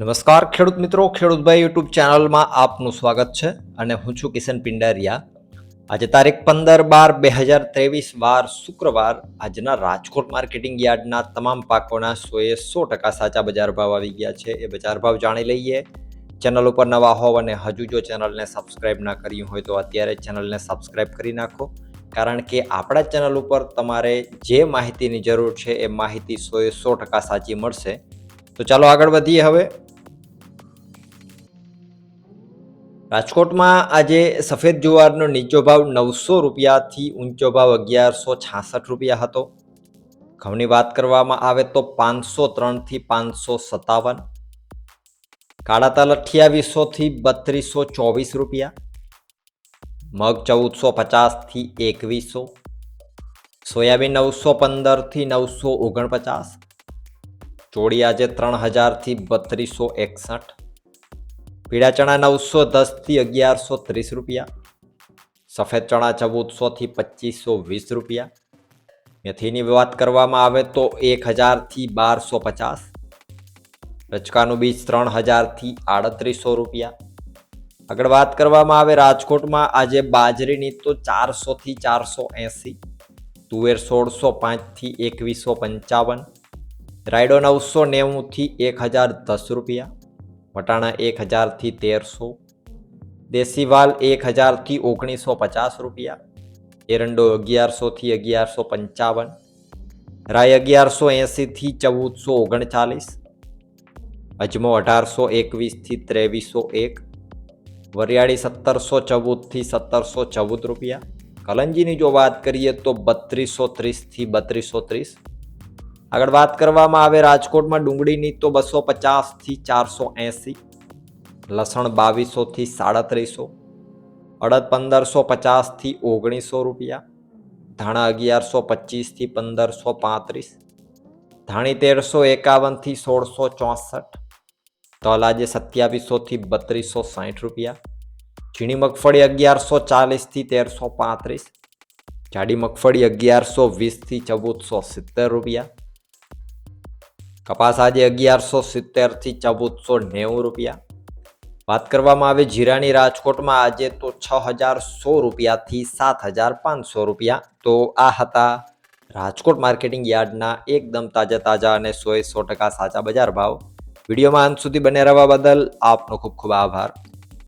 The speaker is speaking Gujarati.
નમસ્કાર, ખેડૂત મિત્રો. ખેડૂતભાઈ યુટ્યુબ ચેનલમાં આપનું સ્વાગત છે અને હું છું કિશન પિંડારિયા. આજે તારીખ પંદર બાર બે હજાર ત્રેવીસ, વાર શુક્રવાર. આજના રાજકોટ માર્કેટિંગ યાર્ડના તમામ પાકોના સોએ સો ટકા સાચા બજાર ભાવ આવી ગયા છે. એ બજાર ભાવ જાણી લઈએ. ચેનલ ઉપર નવા હોવ અને હજુ જો ચેનલને સબસ્ક્રાઇબ ના કર્યું હોય તો અત્યારે ચેનલને સબસ્ક્રાઇબ કરી નાખો. કારણ કે આપણા ચેનલ ઉપર તમારે જે માહિતીની જરૂર છે, એ માહિતી સોએ સો ટકા સાચી મળશે. તો ચાલો આગળ વધીએ હવે. રાજકોટમાં આજે સફેદ જુવારનો નીચો ભાવ નવસો રૂપિયાથી ઊંચો ભાવ અગિયારસો છાસઠ રૂપિયા હતો. ઘઉંની વાત કરવામાં આવે તો પાંચસો ત્રણથી પાંચસો સત્તાવન. કાળા તલ અઠ્યાવીસોથી બત્રીસો ચોવીસ રૂપિયા. મગ ચૌદસો પચાસથી એકવીસો. સોયાબીન નવસો પંદરથી નવસો ઓગણપચાસ. ચોળી આજે ત્રણ હજારથી બત્રીસો એકસઠ. પીળા ચણા નવસો દસથી અગિયારસો ત્રીસ રૂપિયા. સફેદ ચણા ચૌદસોથી પચીસો વીસ રૂપિયા. મેથીની વાત કરવામાં આવે તો એક હજારથી બારસો પચાસ. રચકાનું બીજ ત્રણ હજારથી આડત્રીસો રૂપિયા. આગળ વાત કરવામાં આવે રાજકોટમાં, આજે બાજરીની તો ચારસોથી ચારસો એંસી, તુવેર સોળસો પાંચથી એકવીસો પંચાવન, રાયડો નવસો નેવુંથી એક હજાર દસ રૂપિયા. વટાણા એક હજારથી તેરસો દેશી વાલ એક હજારથી ઓગણીસો પચાસ રૂપિયા, એરંડો અગિયારસોથી અગિયારસો પંચાવન રાય અગિયારસો એંસીથી ચૌદસો ઓગણચાલીસ, અજમો અઢારસો એકવીસથી ત્રેવીસો એક, વરિયાળી સત્તરસો ચૌદથી સત્તરસો ચૌદ રૂપિયા. કલંજીની જો વાત કરીએ તો બત્રીસો ત્રીસથી બત્રીસો ત્રીસ આગળ વાત કરવામાં આવે રાજકોટમાં ડુંગળીની તો બસો પચાસથી ચારસો એંસી, લસણ બાવીસોથી સાડત્રીસો, અડદ પંદરસો પચાસથી ઓગણીસો રૂપિયા, ધાણા અગિયારસો પચીસથી પંદરસો પાંત્રીસ, ધાણી તેરસો એકાવનથી સોળસો ચોસઠ, તલ આજે સત્યાવીસોથી બત્રીસો સાઠ રૂપિયા, ઝીણી મગફળી અગિયારસો ચાલીસથી તેરસો પાંત્રીસ, જાડી મગફળી અગિયારસો વીસથી ચૌદસો સિત્તેર રૂપિયા કપાસ આજે અગિયારસો સિત્તેરથી ચૌદસો નેવું રૂપિયા. વાત કરવામાં આવે જીરાની રાજકોટમાં આજે તો છ હજાર સો રૂપિયાથી સાત હજાર પાંચસો રૂપિયા. તો આ હતા રાજકોટ માર્કેટિંગ યાર્ડના એકદમ તાજા તાજા અને સોએ સો ટકા સાચા બજાર ભાવ. વિડીયોમાં અંત સુધી બને રહેવા બદલ આપનો ખૂબ ખૂબ આભાર.